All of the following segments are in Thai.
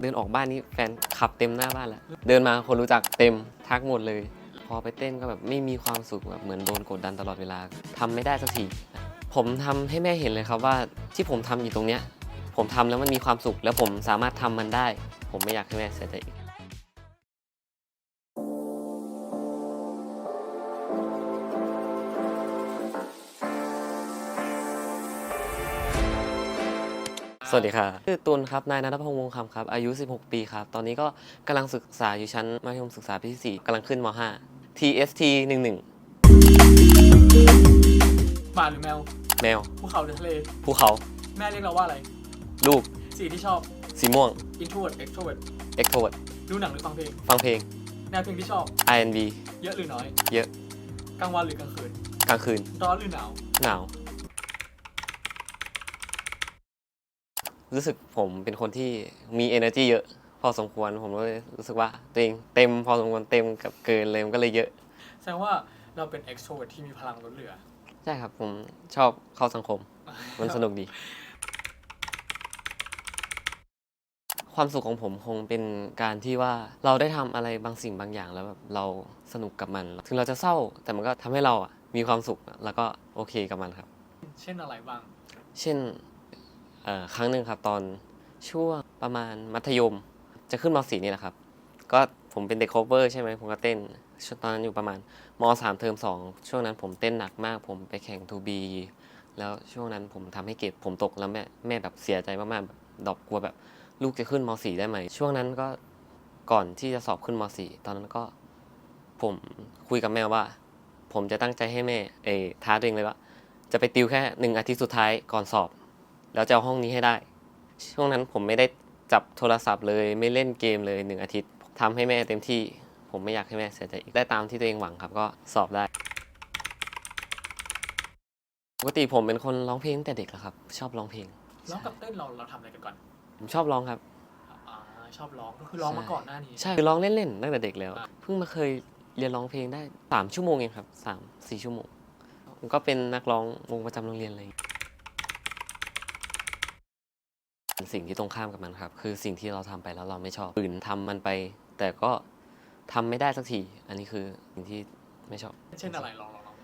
เดินออกบ้านนี่แฟนขับเต็มหน้าบ้านแล้ว เดินมาคนรู้จักเต็มทักหมดเลย พอไปเต้นก็แบบไม่มีความสุขแบบเหมือนโดนกดดันตลอดเวลาทำไม่ได้สักทีผมทำให้แม่เห็นเลยครับว่าที่ผมทำอยู่ตรงเนี้ยผมทำแล้วมันมีความสุข แล้วผมสามารถทำมันได้ ผมไม่อยากให้แม่เสียใจอีก สวัสดีค่ะชื่อตุลครับนายนัทพงษ์วงศ์คำครับ อายุ 16 ปีครับ ตอนนี้ก็กำลังศึกษาอยู่ชั้นมัธยมศึกษาปีที่4กำลังขึ้นม .5 TST 11หมาหรือแมวแมว ภูเขาหรือทะเล ภูเขา แม่เรียกเราว่าอะไร ลูก สีที่ชอบ สีม่วง introvert extrovert extrovert ดูหนังหรือฟังเพลง ฟังเพลง แนวเพลงที่ชอบ R&B เยอะหรือน้อย เยอะ กลางวันหรือกลางคืน กลางคืน ร้อนหรือหนาว หนาว รู้สึกผมเป็นคนที่มี energy เยอะ พอสมควรผมก็เลยรู้สึกว่าตัวเองเต็มพอสมควรเต็มกับเกินเลยมันก็เลยเยอะ แสดงว่าเราเป็น extrovert ที่มีพลังล้นเหลือ ใช่ครับผมชอบเข้าสังคม มันสนุกดี ความสุขของผมคงเป็นการที่ว่าเราได้ทำอะไรบางสิ่งบางอย่างแล้วแบบเราสนุกกับมัน ถึงเราจะเศร้าแต่มันก็ทำให้เราอะมีความสุขแล้วก็โอเคกับมันครับ เช่นอะไรบ้าง เช่นเอ่อ ครั้งหนึ่งครับตอนช่วงประมาณมัธยม จะขึ้นม .4 นี่แหละครับ ก็ผมเป็นเด็ก cover ใช่ไหมผมก็เต้นช่วงตอนนั้นอยู่ประมาณม .3 เทอม2ช่วงนั้นผมเต้นหนักมาก ผมไปแข่ง 2B แล้วช่วงนั้นผมทำให้เกรดผมตกแล้วแม่แม่แบบเสียใจมากๆแบบดอปกลัวแบบ ลูกจะขึ้นม .4 ได้ไหมช่วงนั้นก็ก่อนที่จะสอบขึ้นม .4 ตอนนั้นก็ผมคุยกับแม่ว่า ผมจะตั้งใจให้แม่เออท้าตัวเองเลยว่าจะไปติวแค่หนึ่งอาทิตย์สุดท้ายก่อนสอบ แล้วจะเอาห้องนี้ให้ได้ ช่วงนั้นผมไม่ได้จับโทรศัพท์เลย ไม่เล่นเกมเลยหนึ่งอาทิตย์ทำให้แม่เต็มที่ ผมไม่อยากให้แม่เสียใจอีกได้ตามที่ตัวเองหวังครับก็สอบได้ ปกติผมเป็นคนร้องเพลงตั้งแต่เด็กแล้วครับ ชอบร้องเพลงร้องกับเต้นเราเราทำอะไรกันก่อนผมชอบร้องครับอ่าชอบร้องก็คือร้องมาก่อนหน้านี้ใช่คือร้องเล่นๆตั้งแต่เด็กแล้วอะเพิ่งมาเคยเรียนร้องเพลงได้สามชั่วโมงเองครับสามสี่ชั่วโมงผมก็เป็นนักร้องวงประจำโรงเรียนเลย สิ่งที่ตรงข้ามกับมันครับ คือสิ่งที่เราทำไปแล้วเราไม่ชอบฝืนทำมันไป แต่ก็ทำไม่ได้สักที อันนี้คือสิ่งที่ไม่ชอบ เช่นอะไรลองลองลอง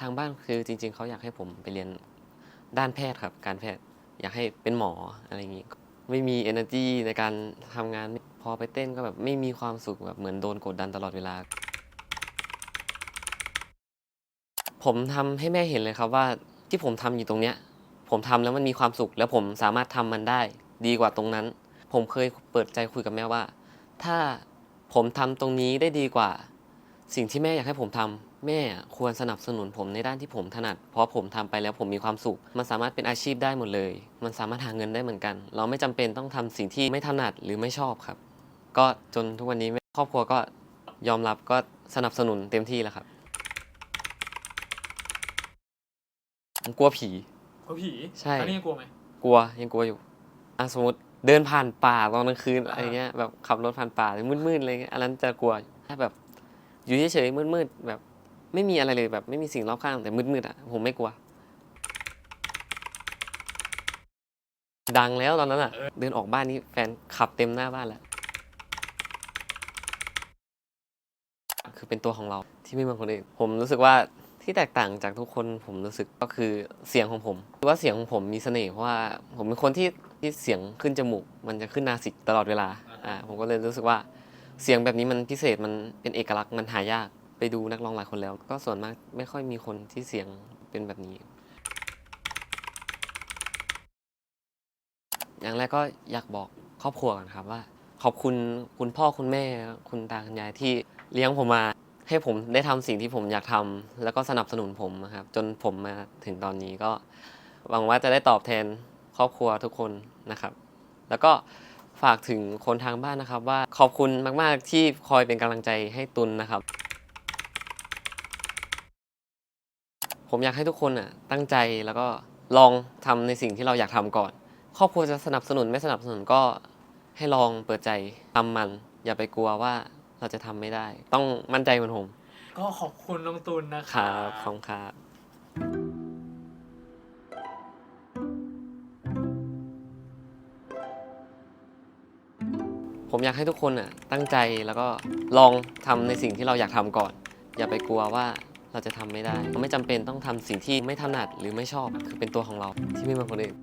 ทางบ้านคือจริง ๆ เขาอยากให้ผมไปเรียนด้านแพทย์ครับ การแพทย์อยากให้เป็นหมออะไรอย่างนี้ไม่มี energy ในการทำงานพอไปเต้นก็แบบไม่มีความสุขแบบเหมือนโดนกดดันตลอดเวลา ผมทำให้แม่เห็นเลยครับว่าที่ผมทำอยู่ตรงเนี้ย ผมทำแล้วมันมีความสุข แล้วผมสามารถทำมันได้ ดีกว่าตรงนั้น ผมเคยเปิดใจคุยกับแม่ว่า ถ้าผมทำตรงนี้ได้ดีกว่า สิ่งที่แม่อยากให้ผมทำแม่ควรสนับสนุนผมในด้านที่ผมถนัด เพราะผมทำไปแล้วผมมีความสุข มันสามารถเป็นอาชีพได้หมดเลย มันสามารถหาเงินได้เหมือนกัน เราไม่จำเป็นต้องทำสิ่งที่ไม่ถนัดหรือไม่ชอบครับ ก็จนทุกวันนี้ครอบครัวก็ยอมรับก็สนับสนุนเต็มที่แล้วครับผมกลัวผี กลัวผีใช่อันนี้ยังกลัวไหมกลัวยังกลัวอยู่อะสมมติเดินผ่านป่าตอนกลางคืนอ่าอะไรเงี้ยแบบขับรถผ่านป่ามืดๆอะไรเงี้ยอันนั้นจะกลัวถ้าแบบ อยู่เฉยๆมืดๆแบบ ไม่มีอะไรเลยแบบไม่มีสิ่งรอบข้างแต่มืดๆอะผมไม่กลัว ดังแล้วตอนนั้นอะ เดินออกบ้านนี่แฟนขับเต็มหน้าบ้านแล้วคือเป็นตัวของเราที่ไม่เหมือนคนอื่นผมรู้สึกว่า ที่แตกต่างจากทุกคนผมรู้สึกก็คือเสียงของผมคือว่าเสียงของผมมีเสน่ห์เพราะว่าผมเป็นคนที่ที่เสียงขึ้นจมูก มันจะขึ้นนาสิกตลอดเวลาอ่าผมก็เลยรู้สึกว่าเสียงแบบนี้มันพิเศษมันเป็นเอกลักษณ์มันหายากไปดูนักร้องหลายคนแล้ว ก็ส่วนมากไม่ค่อยมีคนที่เสียงเป็นแบบนี้ อย่างแรกก็อยากบอกครอบครัวกันครับว่า ขอบคุณคุณพ่อคุณแม่คุณตาคุณยายที่เลี้ยงผมมา ให้ผมได้ทำสิ่งที่ผมอยากทำแล้วก็สนับสนุนผมนะครับ จนผมมาถึงตอนนี้ก็หวังว่าจะได้ตอบแทนครอบครัวทุกคนนะครับ แล้วก็ฝากถึงคนทางบ้านนะครับ ว่าขอบคุณมาก ๆ ที่คอยเป็นกำลังใจให้ตุนนะครับ ผมอยากให้ทุกคนอะตั้งใจแล้วก็ลองทำในสิ่งที่เราอยากทำก่อน ครอบครัวจะสนับสนุนไม่สนับสนุนก็ให้ลองเปิดใจทำมัน อย่าไปกลัวว่า เราจะทำไม่ได้ ต้องมั่นใจเหมือนผมก็ขอบคุณน้องตุลนะคครัรับขอบคุณครับ ผมอยากให้ทุกคนอะตั้งใจแล้วก็ลองทำในสิ่งที่เราอยากทำก่อน อย่าไปกลัวว่าเราจะทำไม่ได้เราไม่จำเป็นต้องทำสิ่งที่ไม่ถนัดหรือไม่ชอบคือเป็นตัวของเราที่ไม่เหมือนคนอื่น